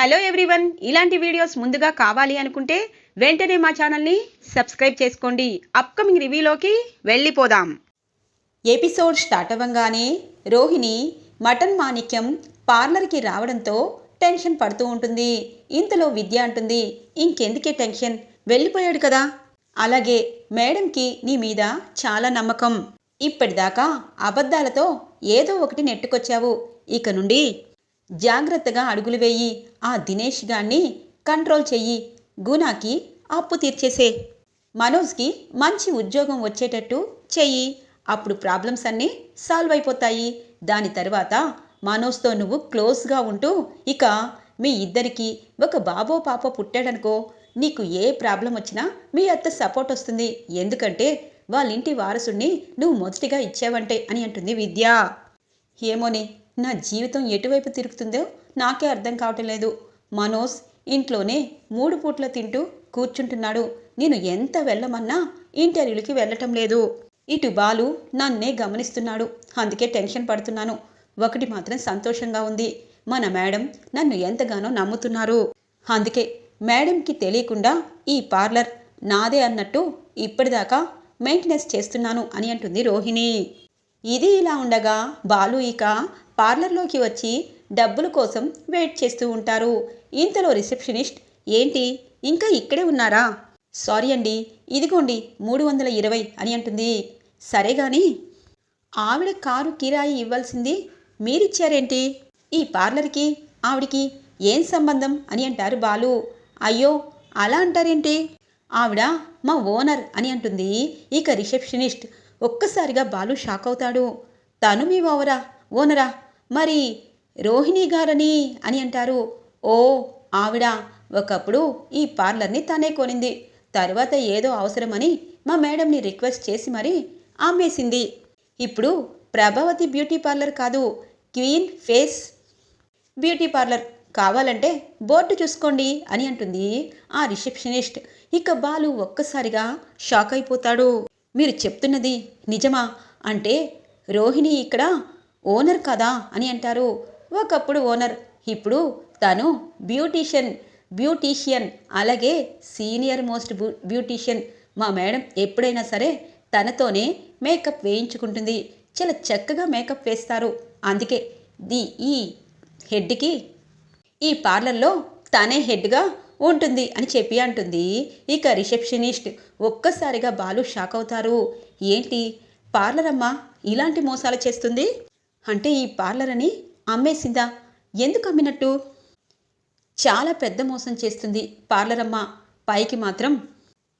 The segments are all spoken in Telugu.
Hello everyone. ఇలాంటి వీడియోస్ ముందుగా కావాలి అనుకుంటే వెంటనే మా ఛానల్ని సబ్స్క్రైబ్ చేసుకోండి. అప్కమింగ్ రివ్యూలోకి వెళ్ళిపోదాం. ఎపిసోడ్ స్టార్ట్ అవ్వగానే రోహిణి మటన్ మాణిక్యం పార్లర్కి రావడంతో టెన్షన్ పడుతూ ఉంటుంది. ఇంతలో విద్య అంటుంది ఇంకెందుకే టెన్షన్? వెళ్ళిపోయాడు కదా. అలాగే మేడంకి నీ మీద చాలా నమ్మకం. ఇప్పటిదాకా అబద్ధాలతో ఏదో ఒకటి నెట్టుకొచ్చావు. ఇక నుండి జాగ్రత్తగా అడుగులు వేయి. ఆ దినేష్ గాన్ని కంట్రోల్ చెయ్యి. గుణాకి అప్పు తీర్చేసే. మనోజ్కి మంచి ఉద్యోగం వచ్చేటట్టు చెయ్యి. అప్పుడు ప్రాబ్లమ్స్ అన్నీ సాల్వ్ అయిపోతాయి. దాని తర్వాత మనోజ్తో నువ్వు క్లోజ్గా ఉంటూ ఇక మీ ఇద్దరికి ఒక బాబో పాప పుట్టాడనుకో నీకు ఏ ప్రాబ్లం వచ్చినా మీ అత్త సపోర్ట్ వస్తుంది. ఎందుకంటే వాళ్ళ ఇంటి వారసుణ్ణి నువ్వు మొదటిగా ఇచ్చావంటే అని అంటుంది విద్య. ఏమోని నా జీవితం ఎటువైపు తిరుగుతుందో నాకే అర్థం కావటం లేదు. మనోజ్ ఇంట్లోనే మూడు పూట్ల తింటూ కూర్చుంటున్నాడు. నేను ఎంత వెళ్ళమన్నా ఇంటర్వ్యూలకి వెళ్ళటం లేదు. ఇటు బాలు నన్నే గమనిస్తున్నాడు. అందుకే టెన్షన్ పడుతున్నాను. ఒకటి మాత్రం సంతోషంగా ఉంది. మన మేడం నన్ను ఎంతగానో నమ్ముతున్నారు. అందుకే మేడంకి తెలియకుండా ఈ పార్లర్ నాదే అన్నట్టు ఇప్పటిదాకా మెయింటెనెన్స్ చేస్తున్నాను అని అంటుంది రోహిణి. ఇది ఇలా ఉండగా బాలు ఇక పార్లర్లోకి వచ్చి డబ్బుల కోసం వెయిట్ చేస్తూ ఉంటారు. ఇంతలో రిసెప్షనిస్ట్ ఏంటి? ఇంకా ఇక్కడే ఉన్నారా? సారీ అండి. ఇదిగోండి మూడు వందల ఇరవై అని అంటుంది. సరే గాని ఆవిడ కారు కిరాయి ఇవ్వాల్సింది మీరిచ్చారేంటి? ఈ పార్లర్కి ఆవిడికి ఏం సంబంధం? అని అంటారు బాలు. అయ్యో అలా అంటారేంటి? ఆవిడ మా ఓనర్ అని అంటుంది. ఇక రిసెప్షనిస్ట్ ఒక్కసారిగా బాలు షాక్ అవుతాడు. తను మీ ఓవరా? ఓనరా? మరి రోహిణి గారని అని అంటారు. ఓ ఆవిడ ఒకప్పుడు ఈ పార్లర్ని తనే కొనింది. తర్వాత ఏదో అవసరమని మా మేడంని రిక్వెస్ట్ చేసి మరీ అమ్మేసింది ఇప్పుడు ప్రభావతి బ్యూటీ పార్లర్ కాదు క్వీన్ ఫేస్ బ్యూటీ పార్లర్. కావాలంటే బోర్డు చూసుకోండి అని అంటుంది ఆ రిసెప్షనిస్ట్. ఇక బాలు ఒక్కసారిగా షాక్ అయిపోతాడు. మీరు చెప్తున్నది నిజమా? అంటే రోహిణి ఇక్కడ ఓనర్ కదా అని అంటారు. ఒకప్పుడు ఓనర్ ఇప్పుడు తను బ్యూటీషియన్ బ్యూటీషియన్ అలాగే సీనియర్ మోస్ట్ బ్యూ బ్యూటీషియన్. మా మేడం ఎప్పుడైనా సరే తనతోనే మేకప్ వేయించుకుంటుంది. చాలా చక్కగా మేకప్ వేస్తారు. అందుకే ది ఈ హెడ్కి ఈ పార్లర్లో తానే హెడ్గా ఉంటుంది అని చెప్పి అంటుంది. ఇక రిసెప్షనిస్ట్ ఒక్కసారిగా బాలు షాక్ అవుతారు. ఏంటి? పార్లర్ అమ్మ ఇలాంటి మోసాలు చేస్తుంది? అంటే ఈ పార్లర్ అని అమ్మేసిందా? ఎందుకు అమ్మినట్టు? చాలా పెద్ద మోసం చేస్తుంది పార్లర్ అమ్మ పైకి మాత్రం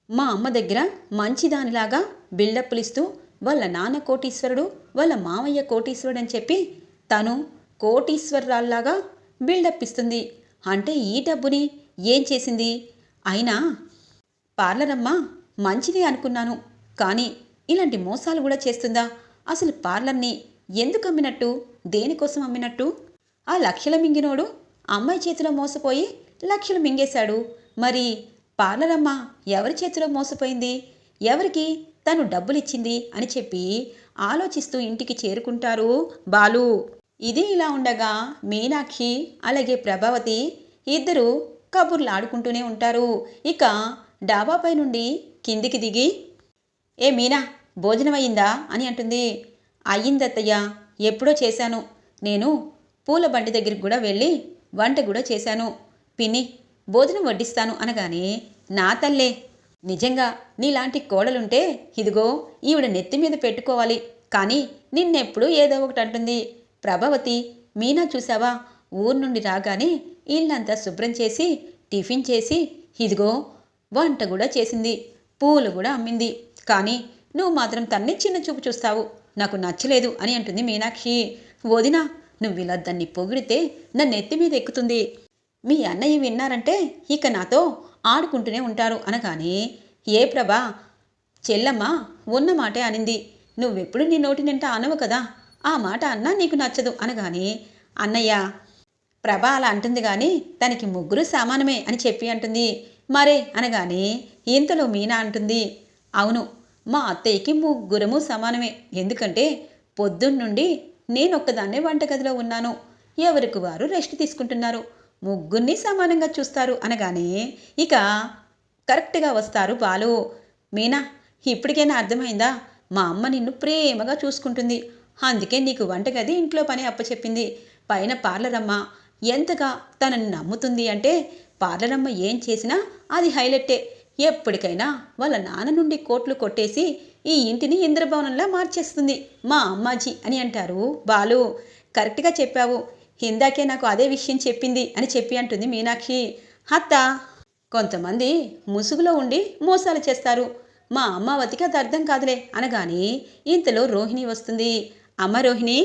మా అమ్మ దగ్గర మంచిదానిలాగా బిల్డప్లు ఇస్తూ వాళ్ళ నాన్న కోటీశ్వరుడు వాళ్ళ మామయ్య కోటీశ్వరుడు అని చెప్పి తను కోటీశ్వరరాల్లాగా బిల్డప్ ఇస్తుంది. అంటే ఈ డబ్బుని ఏం చేసింది? అయినా పార్లర్ మంచిదే అనుకున్నాను. కానీ ఇలాంటి మోసాలు కూడా చేస్తుందా? అసలు పార్లర్ని ఎందుకు అమ్మినట్టు? దేనికోసం అమ్మినట్టు? ఆ లక్షల మింగినోడు అమ్మాయి చేతిలో మోసపోయి లక్షలు మింగేశాడు. మరి పార్లరమ్మ ఎవరి చేతిలో మోసపోయింది? ఎవరికి తను డబ్బులిచ్చింది అని చెప్పి ఆలోచిస్తూ ఇంటికి చేరుకుంటారు బాలు. ఇది ఇలా ఉండగా మీనాక్షి అలాగే ప్రభావతి ఇద్దరు కబుర్లు ఆడుకుంటూనే ఉంటారు. ఇక డాబాపై నుండి కిందికి దిగి ఏ మీనా భోజనం అయిందా అని అంటుంది. అయ్యిందత్తయ్య ఎప్పుడో చేశాను. నేను పూల బండి దగ్గరికి కూడా వెళ్ళి వంట కూడా చేశాను. పిన్ని భోజనం వడ్డిస్తాను అనగానే నా తల్లే నిజంగా నీలాంటి కోడలుంటే ఇదిగో ఈవిడ నెత్తి మీద పెట్టుకోవాలి. కానీ నిన్నెప్పుడు ఏదో ఒకటి అంటుంది. ప్రభావతి మీనా చూసావా ఊరు నుండి రాగానే ఇల్లంతా శుభ్రం చేసి టిఫిన్ చేసి ఇదిగో వంట కూడా చేసింది. పూలు కూడా అమ్మింది. కానీ నువ్వు మాత్రం తన్ని చిన్న చూపు చూస్తావు. నాకు నచ్చలేదు అని అంటుంది మీనాక్షి. వదినా నువ్వు ఇలా దాన్ని పొగిడితే నన్ను ఎత్తి మీద ఎక్కుతుంది. మీ అన్నయ్య విన్నారంటే ఇక నాతో ఆడుకుంటూనే ఉంటారు అనగానే ఏ ప్రభా చెల్లమ్మ ఉన్న మాటే అనింది. నువ్వెప్పుడు నీ నోటి నింట అనవు కదా ఆ మాట అన్నా నీకు నచ్చదు అనగానే అన్నయ్య ప్రభ అలా అంటుంది కానీ తనకి ముగ్గురు సమానమే అని చెప్పి అంటుంది. మరే అనగానే ఇంతలో మీనా అంటుంది. అవును మా అత్తయ్యకి ముగ్గురము సమానమే. ఎందుకంటే పొద్దున్నుండి నేనొక్కదాన్నే వంటగదిలో ఉన్నాను. ఎవరికి వారు రెస్ట్ తీసుకుంటున్నారు? ముగ్గురిని సమానంగా చూస్తారు అనగానే ఇక కరెక్ట్గా వస్తారు బాలు. మీనా ఇప్పటికైనా అర్థమైందా? మా అమ్మ నిన్ను ప్రేమగా చూసుకుంటుంది. అందుకే నీకు వంటగది ఇంట్లో పని అప్పచెప్పింది. పైన పార్లరమ్మ. ఎంతగా తనని నమ్ముతుంది అంటే పార్లరమ్మ ఏం చేసినా అది హైలైట్టే. ఎప్పటికైనా వాళ్ళ నాన్న నుండి కోట్లు కొట్టేసి ఈ ఇంటిని ఇంద్రభవనంలా మార్చేస్తుంది. మా అమ్మాజీ అని అంటారు. బాలు కరెక్ట్గా చెప్పావు. ఇందాకే నాకు అదే విషయం చెప్పింది అని చెప్పి అంటుంది మీనాక్షి. అత్త కొంతమంది ముసుగులో ఉండి మోసాలు చేస్తారు. మా అమ్మావతికి అది అర్థం కాదులే అనగానే ఇంతలో రోహిణి వస్తుంది. అమ్మ రోహిణి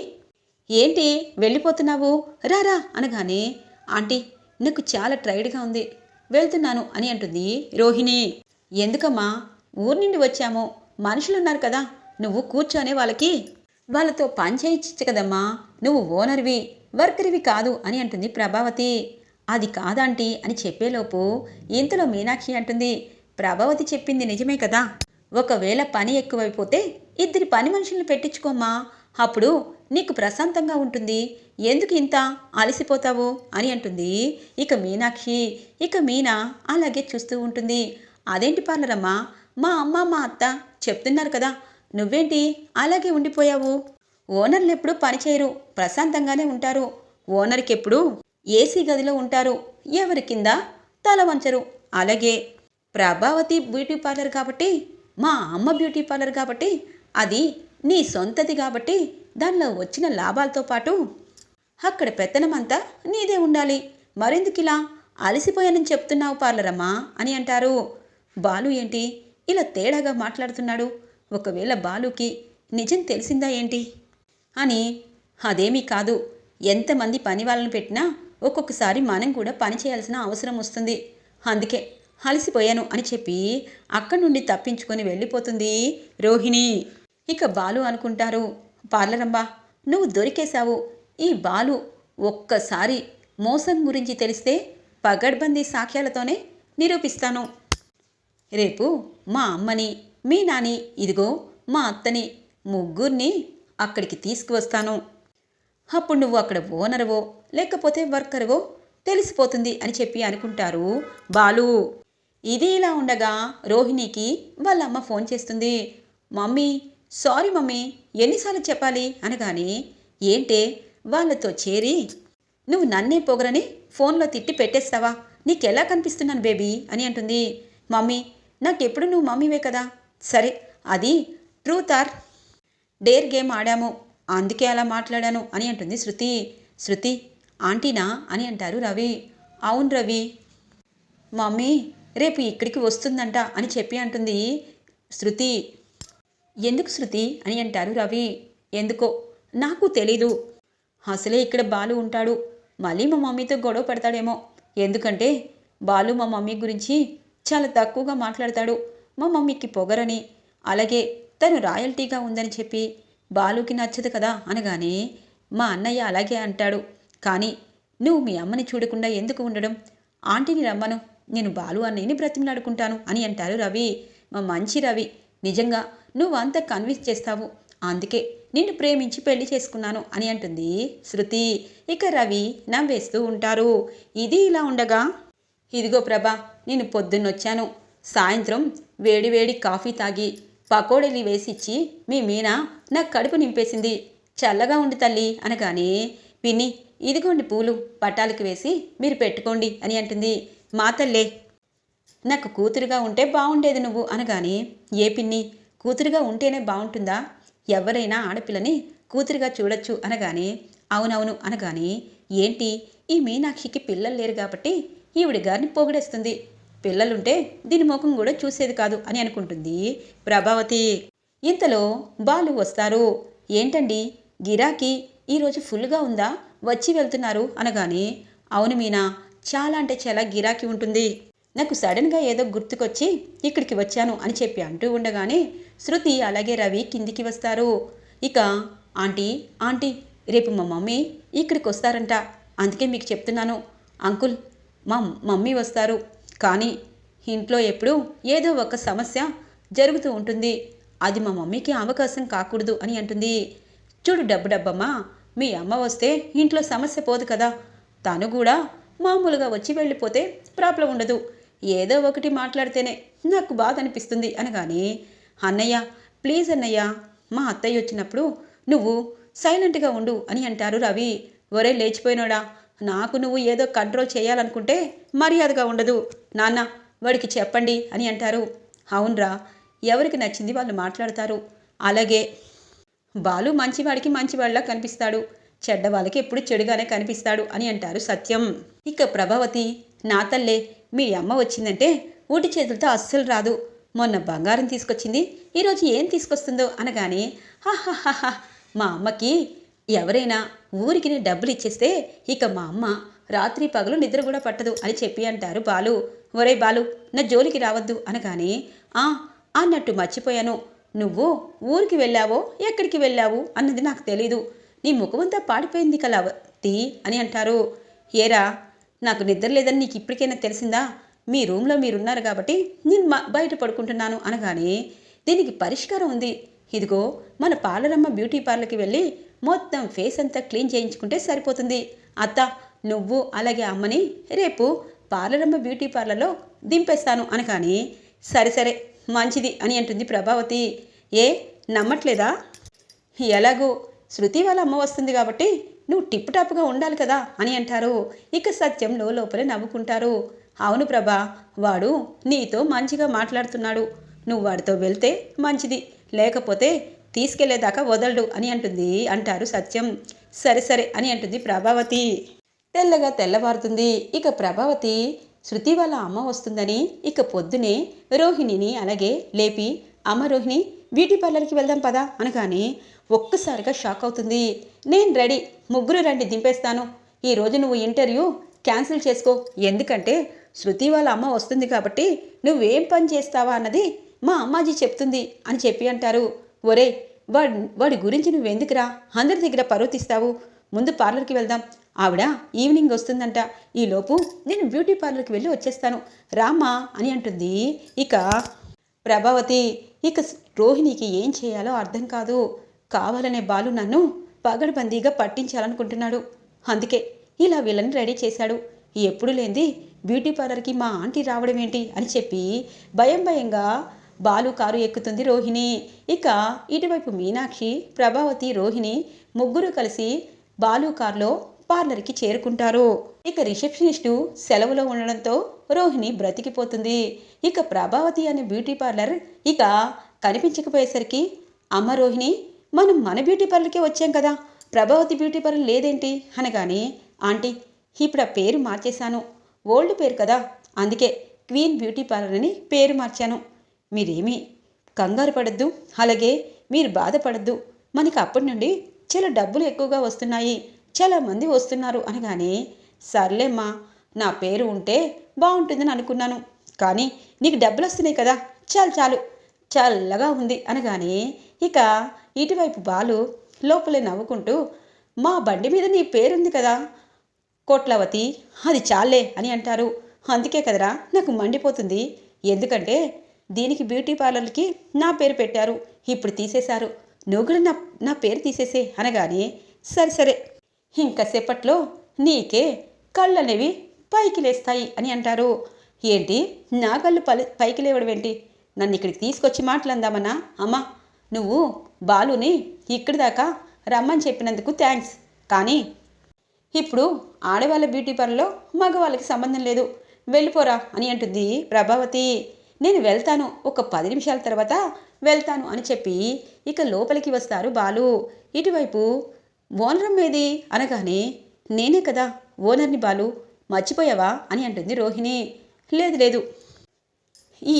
ఏంటి వెళ్ళిపోతున్నావు? రారా అనగానే ఆంటీ నాకు చాలా టైర్డ్గా ఉంది. వెళ్తున్నాను అని అంటుంది రోహిణి. ఎందుకమ్మా? ఊరి నుండి వచ్చాము. మనుషులు ఉన్నారు కదా. నువ్వు కూర్చొని వాళ్ళకి. వాళ్ళతో పని చేయించచ్చు కదమ్మా. నువ్వు ఓనర్వి వర్కర్వి కాదు అని అంటుంది ప్రభావతి. అది కాదంటీ అని చెప్పేలోపు ఇంతలో మీనాక్షి అంటుంది ప్రభావతి చెప్పింది నిజమే కదా. ఒకవేళ పని ఎక్కువైపోతే ఇద్దరి పని మనుషుల్ని పెట్టించుకోమ్మా. అప్పుడు నీకు ప్రశాంతంగా ఉంటుంది. ఎందుకు ఇంత అలసిపోతావు? అని అంటుంది. ఇక మీనాక్షి ఇక మీనా అలాగే చూస్తూ ఉంటుంది. అదేంటి పార్లరమ్మా? మా అమ్మ మా అత్త చెప్తున్నారు కదా. నువ్వేంటి అలాగే ఉండిపోయావు? ఓనర్లు ఎప్పుడూ పనిచేయరు ప్రశాంతంగానే ఉంటారు. ఓనర్కి ఎప్పుడు ఏసీ గదిలో ఉంటారు. ఎవరి కింద తల వంచరు. అలాగే ప్రభావతి బ్యూటీ పార్లర్ కాబట్టి మా అమ్మ బ్యూటీ పార్లర్ కాబట్టి అది నీ సొంతది కాబట్టి దానిలో వచ్చిన లాభాలతో పాటు అక్కడ పెత్తనమంతా నీదే ఉండాలి. మరెందుకిలా? అలసిపోయానని చెప్తున్నావు పార్లరమ్మా అని అంటారు. బాలు ఏంటి? ఇలా తేడాగా మాట్లాడుతున్నాడు. ఒకవేళ బాలుకి నిజం తెలిసిందా ఏంటి? అని. అదేమీ కాదు. ఎంతమంది పని వాళ్ళని పెట్టినా ఒక్కొక్కసారి మనం కూడా పని చేయాల్సిన అవసరం వస్తుంది. అందుకే అలసిపోయాను అని చెప్పి అక్కడి నుండి తప్పించుకొని వెళ్ళిపోతుంది రోహిణి. ఇక బాలు అనుకుంటారు పార్లరమ్మా నువ్వు దొరికేశావు. ఈ బాలు ఒక్కసారి మోసం గురించి తెలిస్తే పగడ్బందీ సాక్ష్యాలతోనే నిరూపిస్తాను. రేపు మా అమ్మని మీ నాని ఇదిగో మా అత్తని ముగ్గురిని అక్కడికి తీసుకువస్తాను. అప్పుడు నువ్వు అక్కడ ఓనరువో లేకపోతే వర్కరువో తెలిసిపోతుంది అని చెప్పి అనుకుంటారు బాలు. ఇది ఇలా ఉండగా రోహిణికి వాళ్ళ అమ్మ ఫోన్ చేస్తుంది. మమ్మీ సారీ మమ్మీ ఎన్నిసార్లు చెప్పాలి? అనగానే ఏంటే వాళ్ళతో చేరి నువ్వు నన్నే పొగరని ఫోన్లో తిట్టి పెట్టేస్తావా? నీకెలా కనిపిస్తున్నాను బేబీ? అని అంటుంది. మమ్మీ నాకెప్పుడు నువ్వు మమ్మీవే కదా? సరే అది ట్రూత్ ఆర్ డేర్ గేమ్ ఆడాము. అందుకే అలా మాట్లాడాను అని అంటుంది శృతి. శృతి ఆంటీనా? అని అంటారు రవి. అవును రవి. మమ్మీ రేపు ఇక్కడికి వస్తుందంట అని చెప్పి అంటుంది శృతి. ఎందుకు శృతి అని అంటారు రవి. ఎందుకో? నాకు తెలీదు. అసలే ఇక్కడ బాలు ఉంటాడు. మళ్ళీ మా మమ్మీతో గొడవ పడతాడేమో. ఎందుకంటే బాలు మా మమ్మీ గురించి చాలా తక్కువగా మాట్లాడతాడు. మా మమ్మీకి పొగరని. అలాగే తను రాయల్టీగా ఉందని చెప్పి బాలుకి నచ్చదు కదా అనగానే మా అన్నయ్య అలాగే అంటాడు. కానీ నువ్వు మీ అమ్మని చూడకుండా ఎందుకు ఉండడం? ఆంటీని రమ్మను. నేను బాలు అన్నయ్యని బ్రతిమలాడుకుంటాను అని అంటారు రవి. మా మంచి రవి. నిజంగా నువ్వు అంత కన్విన్స్ చేస్తావు? అందుకే నిన్ను ప్రేమించి పెళ్ళి చేసుకున్నాను అని అంటుంది శృతి. ఇక రవి నవ్వేస్తూ ఉంటారు. ఇది ఇలా ఉండగా ఇదిగో ప్రభా నేను పొద్దున్నొచ్చాను. సాయంత్రం వేడివేడి కాఫీ తాగి పకోడీలు వేసిచ్చి మీ మీనా నా కడుపు నింపేసింది. చల్లగా ఉండి తల్లి అనగానే పిన్ని ఇదిగోండి పూలు పట్టాలకు వేసి మీరు పెట్టుకోండి అని అంటుంది. మా తల్లే నాకు కూతురుగా ఉంటే బాగుండేది నువ్వు అనగానే ఏ పిన్ని? కూతురుగా ఉంటేనే బాగుంటుందా ఎవరైనా ఆడపిల్లని కూతురుగా చూడొచ్చు అనగానే అవునవును అనగానే ఏంటి? ఈ మీనాక్షికి పిల్లలు లేరు కాబట్టి ఈవిడ గారిని పొగిడేస్తుంది. పిల్లలుంటే దీని ముఖం కూడా చూసేది కాదు అని అనుకుంటుంది ప్రభావతి. ఇంతలో బాలు వస్తారు. ఏంటండి? గిరాకీ? ఈరోజు ఫుల్గా ఉందా? వచ్చి వెళ్తున్నారు అనగానే అవును మీనా చాలా అంటే చాలా గిరాకీ ఉంటుంది. నాకు సడన్గా ఏదో గుర్తుకొచ్చి ఇక్కడికి వచ్చాను అని చెప్పి అంటూ ఉండగానే శృతి అలాగే రవి కిందికి వస్తారు. ఇక ఆంటీ ఆంటీ రేపు మా మమ్మీ ఇక్కడికి వస్తారంట. అందుకే మీకు చెప్తున్నాను. అంకుల్ మా మమ్మీ వస్తారు. కానీ ఇంట్లో ఎప్పుడూ ఏదో ఒక సమస్య జరుగుతూ ఉంటుంది. అది మా మమ్మీకి అవకాశం కాకూడదు అని అంటుంది. చూడు డబ్బు డబ్బమ్మా మీ అమ్మ వస్తే ఇంట్లో సమస్య పోదు కదా. తను కూడా మామూలుగా వచ్చి వెళ్ళిపోతే ప్రాబ్లం ఉండదు. ఏదో ఒకటి మాట్లాడితేనే నాకు బాధ అనిపిస్తుంది అనగానే అన్నయ్య ప్లీజ్ అన్నయ్య మా అత్తయ్య వచ్చినప్పుడు నువ్వు సైలెంట్గా ఉండు అని అంటారు రవి. ఒరే లేచిపోయినోడా నాకు నువ్వు ఏదో కంట్రోల్ చేయాలనుకుంటే మర్యాదగా ఉండదు. నాన్న వాడికి చెప్పండి అని అంటారు. అవునరా ఎవరికి నచ్చింది వాళ్ళు మాట్లాడతారు. అలాగే బాలు మంచివాడికి మంచివాడిలా కనిపిస్తాడు. చెడ్డవాళ్ళకి ఎప్పుడు చెడుగానే కనిపిస్తాడు అని అంటారు సత్యం. ఇక ప్రభావతి నా తల్లే మీ అమ్మ వచ్చిందంటే ఊటి చేతులతో అస్సలు రాదు. మొన్న బంగారం తీసుకొచ్చింది ఈరోజు ఏం తీసుకొస్తుందో అనగానే హాహాహాహా మా అమ్మకి ఎవరైనా ఊరికి డబ్బులు ఇచ్చేస్తే ఇక మా అమ్మ రాత్రి పగలు నిద్ర కూడా పట్టదు అని చెప్పి అంటారు బాలు. ఒరే బాలు నా జోలికి రావద్దు అనగానే ఆ అన్నట్టు మర్చిపోయాను. నువ్వు ఊరికి వెళ్ళావో ఎక్కడికి వెళ్ళావు అన్నది నాకు తెలీదు. నీ ముఖమంతా పాడిపోయింది కలవతి అని అంటారు. ఏరా నాకు నిద్ర లేదని నీకు ఇప్పటికైనా తెలిసిందా? మీ రూమ్లో మీరున్నారు కాబట్టి నేను మ- బయట పడుకుంటున్నాను అనగానే దీనికి పరిష్కారం ఉంది. ఇదిగో మన పాలరమ్మ బ్యూటీ పార్లర్కి వెళ్ళి మొత్తం ఫేస్ అంతా క్లీన్ చేయించుకుంటే సరిపోతుంది. అత్త నువ్వు అలాగే అమ్మని రేపు పార్లరమ్మ బ్యూటీ పార్లర్లో దింపేస్తాను అనగానే సరే సరే మంచిది అని అంటుంది ప్రభావతి. ఏ నమ్మట్లేదా? ఎలాగో? శృతి వాళ్ళ అమ్మ వస్తుంది కాబట్టి నువ్వు టిప్ టాప్గా ఉండాలి కదా అని అంటారు. ఇక సత్యంలో లోపలే నవ్వుకుంటారు. అవును ప్రభా వాడు నీతో మంచిగా మాట్లాడుతున్నాడు. నువ్వు వాడితో వెళ్తే మంచిది లేకపోతే తీసుకెళ్ళేదాకా వదలడు అని అంటుంది అంటారు సత్యం. సరే సరే అని అంటుంది ప్రభావతి. తెల్లగా తెల్లవారుతుంది. ఇక ప్రభావతి శృతి వాళ్ళ అమ్మ వస్తుందని ఇక పొద్దునే రోహిణిని అలాగే లేపి అమ్మ రోహిణి బ్యూటీ పార్లర్కి వెళ్దాం పదా అనగానే ఒక్కసారిగా షాక్ అవుతుంది. నేను రెడీ ముగ్గురు రండి దింపేస్తాను. ఈరోజు నువ్వు ఇంటర్వ్యూ క్యాన్సిల్ చేసుకో. ఎందుకంటే శృతి వాళ్ళ అమ్మ వస్తుంది కాబట్టి నువ్వేం పని చేస్తావా అన్నది మా అమ్మాజీ చెప్తుంది అని చెప్పి అంటారు. ఒరే వాడి వాడి గురించి నువ్వెందుకురా? అందరి దగ్గర పర్వతిస్తావు ముందు పార్లర్కి వెళ్దాం. ఆవిడ ఈవినింగ్ వస్తుందంట. ఈలోపు నేను బ్యూటీ పార్లర్కి వెళ్ళి వచ్చేస్తాను. రామా అని అంటుంది. ఇక ప్రభావతి ఇక రోహిణికి ఏం చేయాలో అర్థం కాదు. కావాలనే బాలు నన్ను పగడబందీగా పట్టించాలనుకుంటున్నాడు. అందుకే ఇలా వీళ్ళని రెడీ చేశాడు. ఎప్పుడు లేంది బ్యూటీ పార్లర్కి మా ఆంటీ రావడం ఏంటి అని చెప్పి భయం భయంగా బాలు కారు ఎక్కుతుంది రోహిణి. ఇక ఇటువైపు మీనాక్షి ప్రభావతి రోహిణి ముగ్గురు కలిసి బాలు కారులో పార్లర్కి చేరుకుంటారు. ఇక రిసెప్షనిస్టు సెలవులో ఉండడంతో రోహిణి బ్రతికిపోతుంది. ఇక ప్రభావతి అనే బ్యూటీ పార్లర్ ఇక కనిపించకపోయేసరికి అమ్మ రోహిణి మనం మన బ్యూటీ పార్లర్కే వచ్చాం కదా. ప్రభావతి బ్యూటీ పార్లర్ లేదేంటి? అనగానే ఆంటీ ఇప్పుడు ఆ పేరు మార్చేశాను. ఓల్డ్ పేరు కదా. అందుకే క్వీన్ బ్యూటీ పార్లర్ అని పేరు మార్చాను. మీరేమీ కంగారు పడద్దు. అలాగే మీరు బాధపడద్దు. మనకి అప్పటి నుండి చాలా డబ్బులు ఎక్కువగా వస్తున్నాయి. చాలా మంది వస్తున్నారు. అనగానే సర్లేమ్మా నా పేరు ఉంటే బాగుంటుందని అనుకున్నాను. కానీ నీకు డబ్బులు వస్తున్నాయి కదా. చాలు చాలు. చల్లగా ఉంది. అనగానే ఇక ఇటువైపు బాలు లోపలే నవ్వుకుంటూ మా బండి మీద నీ పేరుంది కదా కోట్లవతి అది చాలే అని అంటారు. అందుకే కదరా నాకు మండిపోతుంది. ఎందుకంటే దీనికి బ్యూటీ పార్లర్కి నా పేరు పెట్టారు. ఇప్పుడు తీసేశారు. నువ్వు కూడా నా నా పేరు తీసేసే అనగానే సరే సరే. ఇంకసేపట్లో నీకే కళ్ళు అనేవి పైకి లేస్తాయి అని అంటారు. ఏంటి నా కళ్ళు పలి పైకి లేవడం ఏంటి నన్ను ఇక్కడికి తీసుకొచ్చి మాట్లాడదామన్నా? అమ్మా నువ్వు బాలుని ఇక్కడి దాకా రమ్మని చెప్పినందుకు థ్యాంక్స్. కానీ ఇప్పుడు ఆడవాళ్ళ బ్యూటీ పార్లర్లో మగవాళ్ళకి సంబంధం లేదు. వెళ్ళిపోరా అని అంటుంది ప్రభావతి. నేను వెళ్తాను. ఒక పది నిమిషాల తర్వాత వెళ్తాను అని చెప్పి ఇక లోపలికి వస్తారు బాలు. ఇటువైపు ఓనరం ఏది? అనగానే నేనే కదా ఓనర్ని బాలు. మర్చిపోయావా అని అంటుంది రోహిణి. లేదు లేదు. ఈ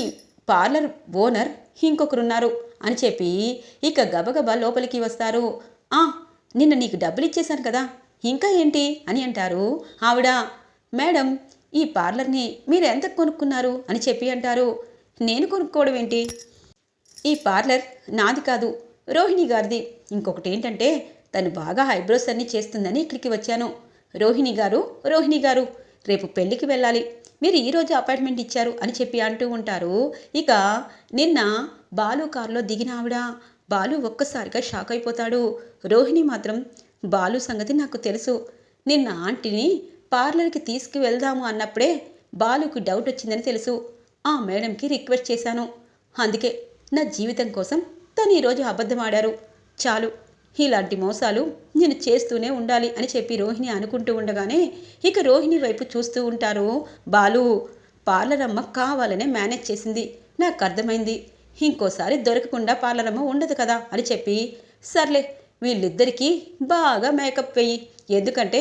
పార్లర్ ఓనర్ ఇంకొకరున్నారు. అని చెప్పి ఇక గబగబా లోపలికి వస్తారు. ఆ నిన్న నీకు డబ్బులు ఇచ్చేశాను కదా ఇంకా ఏంటి అని అంటారు. ఆవిడ మేడం ఈ పార్లర్ని మీరు ఎంత కొనుక్కున్నారు అని చెప్పి అంటారు. నేను కొనుక్కోవడం ఏంటి? ఈ పార్లర్ నాది కాదు రోహిణి గారిది. ఇంకొకటి ఏంటంటే తను బాగా ఐబ్రోస్ అన్ని చేస్తుందని ఇక్కడికి వచ్చాను. రోహిణి గారు రోహిణి గారు రేపు పెళ్ళికి వెళ్ళాలి. మీరు ఈరోజు అపాయింట్మెంట్ ఇచ్చారు అని చెప్పి అంటూ ఉంటారు. ఇక నిన్న బాలు కారులో దిగిన ఆవిడ బాలు ఒక్కసారిగా షాక్ అయిపోతాడు. రోహిణి మాత్రం బాలు సంగతి నాకు తెలుసు. నిన్న ఆంటీని పార్లర్కి తీసుకువెళ్దాము అన్నప్పుడే బాలుకు డౌట్ వచ్చిందని తెలుసు. ఆ మేడంకి రిక్వెస్ట్ చేశాను. అందుకే నా జీవితం కోసం తను ఈరోజు అబద్ధమాడారు. చాలు ఇలాంటి మోసాలు నేను చేస్తూనే ఉండాలి అని చెప్పి రోహిణి అనుకుంటూ ఉండగానే ఇక రోహిణి వైపు చూస్తూ ఉంటారు. బాలు పార్లర్ అమ్మ కావాలనే మేనేజ్ చేసింది. నాకు అర్థమైంది. ఇంకోసారి దొరకకుండా పాలరమ్మ ఉండదు కదా అని చెప్పి సర్లే వీళ్ళిద్దరికీ బాగా మేకప్ వెయ్యి ఎందుకంటే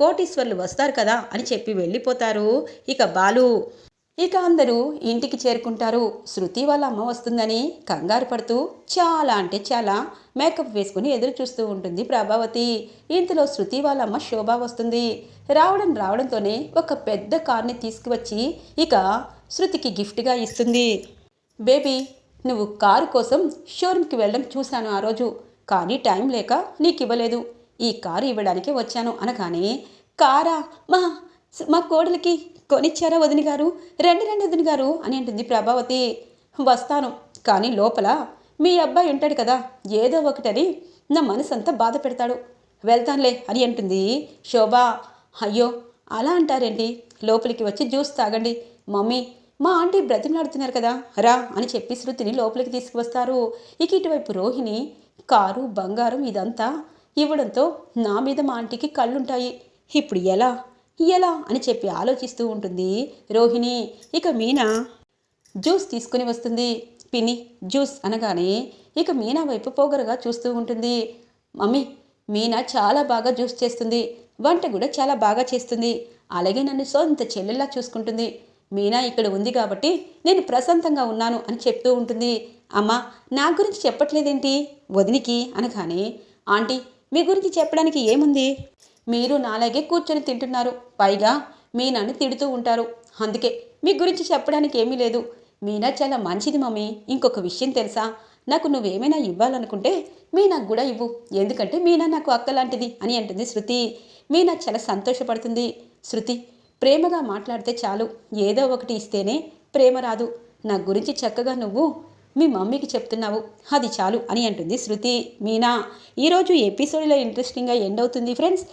కోటీశ్వర్లు వస్తారు కదా అని చెప్పి వెళ్ళిపోతారు ఇక బాలు. ఇక అందరూ ఇంటికి చేరుకుంటారు. శృతి వాళ్ళ అమ్మ వస్తుందని కంగారు పడుతూ చాలా అంటే చాలా మేకప్ వేసుకుని ఎదురు చూస్తూ ఉంటుంది ప్రభావతి. ఇంతలో శృతి వాళ్ళ అమ్మ శోభ వస్తుంది. రావడం రావడంతోనే ఒక పెద్ద కార్ని తీసుకువచ్చి ఇక శృతికి గిఫ్ట్గా ఇస్తుంది. బేబీ నువ్వు కారు కోసం షోరూమ్కి వెళ్ళడం చూశాను ఆ రోజు. కానీ టైం లేక నీకు ఇవ్వలేదు ఈ కారు ఇవ్వడానికి వచ్చాను అనగానే కారా మా మా కోడలికి కొనిచ్చారా వదిన గారు? రండి రండి వదిన గారు అని అంటుంది ప్రభావతి. వస్తాను. కానీ లోపల మీ అబ్బాయి ఉంటాడు కదా ఏదో ఒకటని నా మనసంతా బాధ పెడతాడు. వెళ్తానులే అని అంటుంది శోభ. అయ్యో అలా అంటారేంటి? లోపలికి వచ్చి జ్యూస్ తాగండి. మమ్మీ మా ఆంటీ బ్రతిమలాడుతున్నారు కదా రా అని చెప్పి శృతిని లోపలికి తీసుకువస్తారు. ఇక ఇటువైపు రోహిణి కారు బంగారం ఇదంతా ఇవ్వడంతో నా మీద మా ఆంటీకి కళ్ళుంటాయి. ఇప్పుడు ఎలా? ఎలా? అని చెప్పి ఆలోచిస్తూ ఉంటుంది రోహిణి. ఇక మీనా జ్యూస్ తీసుకుని వస్తుంది. పిన్ని జ్యూస్ అనగానే ఇక మీనా వైపు పోగరగా చూస్తూ ఉంటుంది. మమ్మీ మీనా చాలా బాగా జ్యూస్ చేస్తుంది. వంట కూడా చాలా బాగా చేస్తుంది. అలాగే నన్ను సొంత చెల్లెల్లా చూసుకుంటుంది. మీనా ఇక్కడ ఉంది కాబట్టి నేను ప్రశాంతంగా ఉన్నాను అని చెప్తూ ఉంటుంది. అమ్మా నా గురించి చెప్పట్లేదేంటి? వదినికి అనగానే ఆంటీ మీ గురించి చెప్పడానికి ఏముంది? మీరు నాలాగే కూర్చొని తింటున్నారు. పైగా మీనాని తిడుతూ ఉంటారు. అందుకే మీ గురించి చెప్పడానికి ఏమీ లేదు. మీనా చాలా మంచిది మమ్మీ. ఇంకొక విషయం తెలుసా? నాకు నువ్వేమైనా ఇవ్వాలనుకుంటే మీనాకు కూడా ఇవ్వు. ఎందుకంటే మీనా నాకు అక్క లాంటిది అని అంటుంది శృతి. మీనా చాలా సంతోషపడుతుంది. శృతి ప్రేమగా మాట్లాడితే చాలు. ఏదో ఒకటి ఇస్తేనే ప్రేమ రాదు. నా గురించి చక్కగా నువ్వు మీ మమ్మీకి చెప్తున్నావు. అది చాలు అని అంటుంది శృతి. మీనా ఈరోజు ఎపిసోడ్లో ఇంట్రెస్టింగ్గా ఎండ్ అవుతుంది ఫ్రెండ్స్.